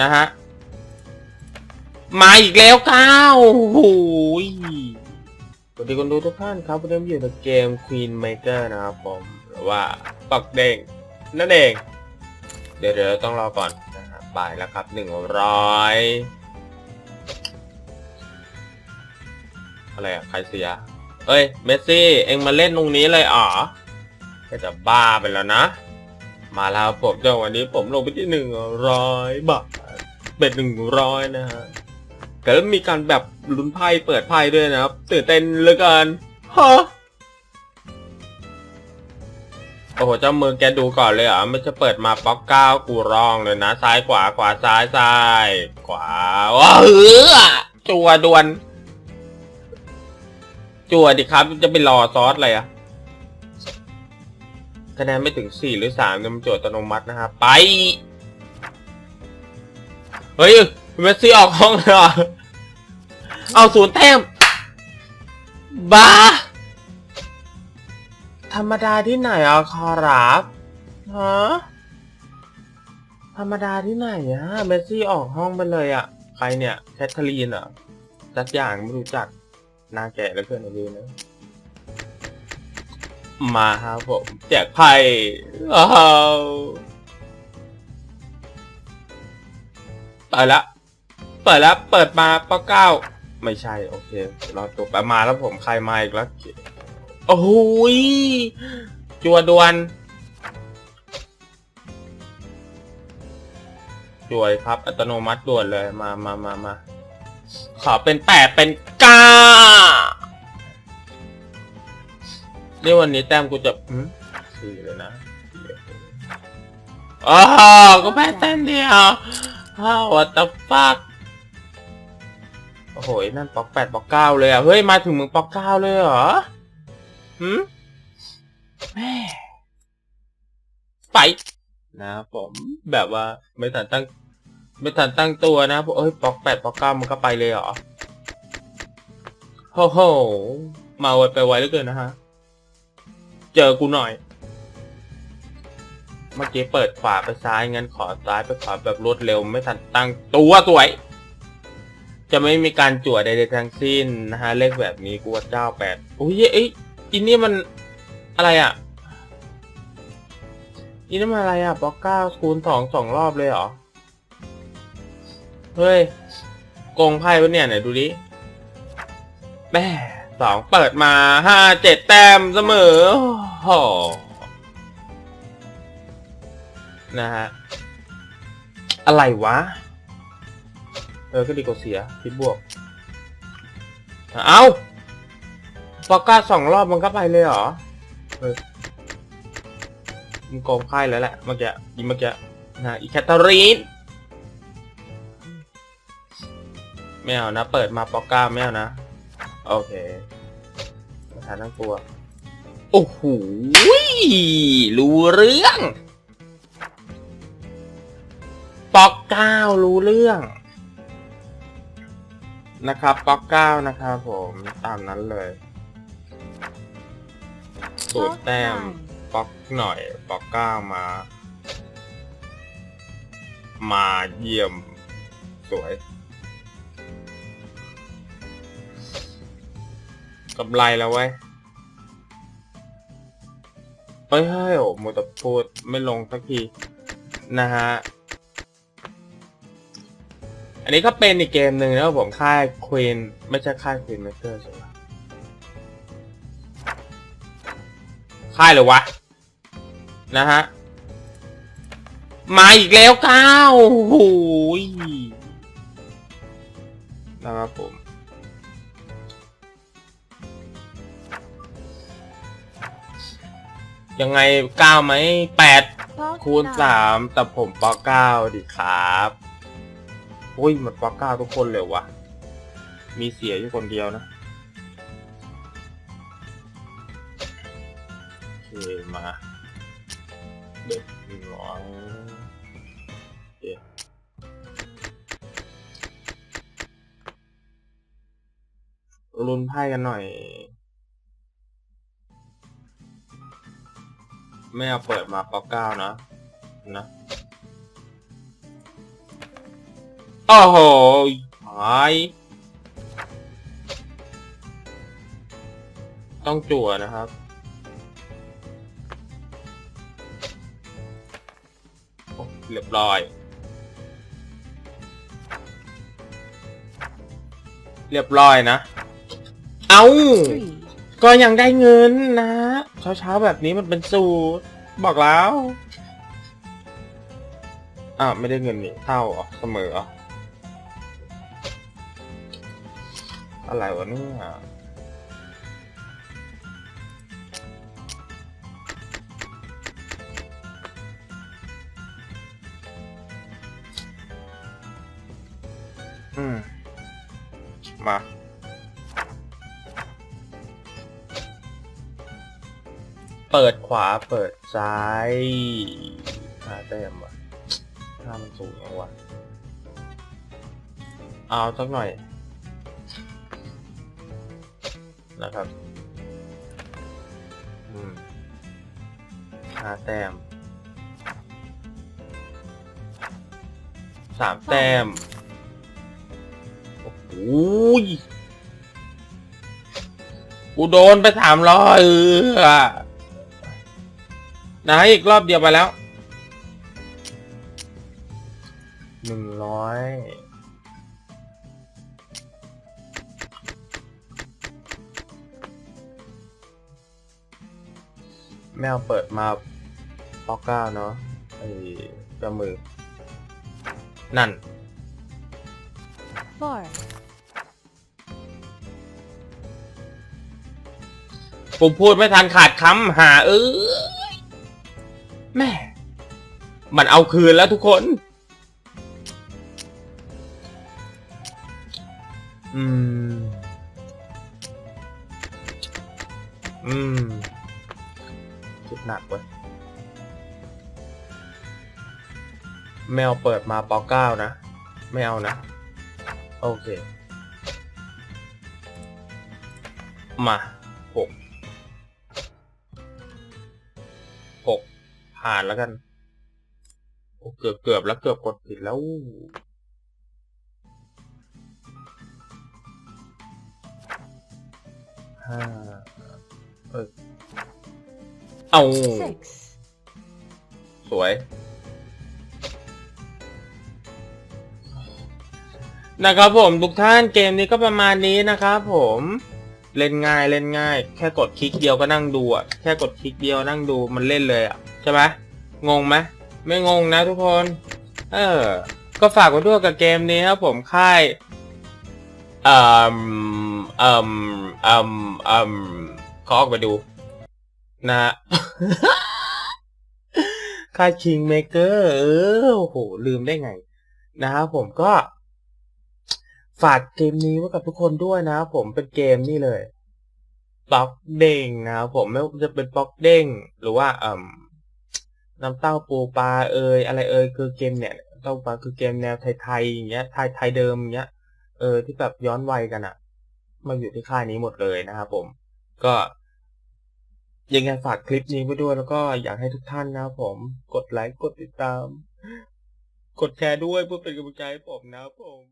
นะฮะ มาอีกแล้วก้าวโอ้โหสวัสดีคนดูทุกท่านครับวันนี้ผมอยู่ในเกม Queen Maker นะครับผมหรือว่าปักเด้งนั่นเอง เดี๋ยวเดี๋ยวต้องรอก่อนนะฮะบ่ายแล้วครับหนึ่งร้อยอะไรอะใครเสีย เอ้ย เมสซี่ เอ็งมาเล่นตรงนี้เลยอ๋อก็จะบ้าไปแล้วนะ มาแล้วผมจังวันนี้ผมลงไปที่หนึ่งร้อยบาท เป็นหนึ่งร้อยนะฮะแต่แล้วมีการแบบลุ้นไพ่เปิดไพ่ด้วยนะครับตื่นเต้นเหลือเกินฮะโอ้โหเจ้ามือแกดูก่อนเลยเหรอไม่จะเปิดมาป๊อกเก้ากูร้องเลยนะซ้ายขวาขวาซ้ายซ้ายขวาว้าเฮือจัวดวน จัวดิครับจะไปรอซอสอะไรอะคะแนนไม่ถึงสี่หรือสามเนี่ยมันจทย์อัตโนมัตินะครับไป เฮ้ยเมสซี่ออกห้องเลยเหรอเอาศูนย์แต้มบ้าธรรมดาที่ไหนอะคอรับฮะธรรมดาที่ไหนอะเมสซี่ออกห้องไปเลยอะใครเนี่ยแคทเธอรีนเหรอสักอย่างไม่รู้จักนาแก่แล้วเกินดูนะมาครับผมแจกไพ่อ้าว ปิดแล้วเปิดแล้ว เปิดมาปเก้า ไม่ใช่ โอเครอตัวไปมาแล้วผมใครมาอีกแล้ว โอ้โหยจัวดวนจวยครับ อัตโนมัติด่วนเลย มามามามา ขอเป็นแปดเป็นเก้านี่วันนี้แต้มกูจะอืมสี่เลยนะอ๋อก็แพ้แต้มเดียว อ้าว what the fuck โอ้โหนั่นปอกแปดปอกเก้าเลยอะ เฮ้ย มาถึงมึงปอกเก้าเลยเหรอหืมแม่ไปนะผมแบบว่าไม่ทันตั้ง ไม่ทันตั้งตัวนะผมเอ้ยปอกแปดปอกเก้ามันก็ไปเลยเหรอโอ้โหมาไวไปไวเหลือเกินนะฮะ เจอกูหน่อย เมื่อกี้เปิดขวาไปซ้ายงั้นขอซ้ายไปขวาแบบรวดเร็วไม่ทันตั้งตัวสวย จะไม่มีการจั่วใดๆทั้งสิ้นนะฮะเลขแบบนี้กูว่าเจ้าแปดโอ้ยเอ้ยอินนี่มันอะไรอะอินนี่มันอะไรอะปอกเก้าคูณสองสองรอบเลยเหรอเฮ้ยโกงไพ่ปะเนี่ยไหนดูดิแม่สองเปิดมาห้าเจ็ดแต้มเสมอโอ้ นะฮะ อะไรวะ เออ ก็ดีกว่าเสียคิดบวก เอาปอกก้าสองรอบมันก็ไปเลยเหรอเออมึงโกงไพ่แล้วแหละ เมื่อกี้อีเมื่อกี้นะอีแคทเธอรีนไม่เอานะ เปิดมาปอกก้าไม่เอานะ โอเคประธานทั้งตัว โอ้โหรู้เรื่อง ปอกเก้ารู้เรื่อง นะครับปอกเก้านะครับผมตามนั้นเลยสูตรแต้มป๊อกหน่อยป๊อกก้ามา มาเยี่ยม สวยกำไรแล้วเว้ยเฮ้ยเฮ้ยโอ้โมตพูดไม่ลงสักที นะฮะ อันนี้ก็เป็นอีกเกมหนึ่งนะครับผมค่ายควีนไม่ใช่ค่ายควีนเมเกอร์ใช่ไหมค่ายเลยวะ นะฮะ มาอีกแล้วก้าวโอ้โหยนะครับผมยังไงเก้าไหมแปดคูณสามแต่ผมปอเก้าดิครับ อุ้ยมันปอเก้าทุกคนเลยวะมีเสียอยู่คนเดียวนะโอเคมาเด็กหนึ่งร้อยโอเคลุ้นไพ่กันหน่อย ไม่เอาเปิดมาป๊อเก้านะ นะ โอ้โหหายต้องจั่วนะครับ เรียบร้อย เรียบร้อยนะ เอาก็ยังได้เงินนะ เช้าเช้าๆแบบนี้มันเป็นสูตร บอกแล้วอ้าไม่ได้เงินนี่เท่าเสมอ ออะไรวะเนี่ยอืม มา เปิดขวาเปิดซ้ายหาแต้มวะถ้ามันสูงยังวะเอาสักหน่อย นะครับอืมห้าแต้มสามแต้ม โอ้โหยกูโดนไปสามร้อยเออนะอีกรอบเดียวไปแล้วหนึ่งร้อย แมวเปิดมาล็อกเก้าเนาะไอ้เจ้ามือ นั่น four, ผมพูดไม่ทันขาดคำหาเออแม่มันเอาคืนแล้วทุกคน อืม อืม คิดหนักเว้ยแมวเปิดมาปอเก้านะ ไม่เอานะ โอเค มาหกหกผ่านแล้วกัน โอ้เกือบเกือบแล้วเกือบกดผิดแล้วห้าเออ เอา six, สวยนะครับผมทุกท่านเกมนี้ก็ประมาณนี้นะครับผมเล่นง่ายเล่นง่าย แค่กดคลิกเดียวก็นั่งดูอะแค่กดคลิกเดียวนั่งดูมันเล่นเลยอะใช่ไหมงงไหมไม่งงนะทุกคน เออ ก็ฝากไว้ด้วยกับเกมนี้ครับผมค่ายเอ่อเอ่อเอ่อเอ่อขอออกไปดู นะฮะค่าย Kingmaker เออโอ้โห ลืมได้ไง นะครับผมก็ฝากเกมนี้ไว้กับทุกคนด้วยนะครับผมเป็นเกมนี่เลยบล็อกเด้งนะครับผมไม่ว่าจะเป็นบล็อกเด้งหรือว่าเอ่มน้ำเต้าปูปลาเอยอะไรเอยคือเกมเนี่ยเต้าปลาคือเกมแนวไทยๆอย่างเงี้ยไทยไทยเดิมอย่างเงี้ยเออที่แบบย้อนวัยกันอะมาอยู่ที่ค่ายนี้หมดเลยนะครับผม ก็ ยังไงฝากคลิปนี้ไว้ด้วยแล้วก็อยากให้ทุกท่านนะผมกดไลค์กดติดตาม กดแชร์ด้วยเพื่อเป็นกำลังใจให้ผมนะผม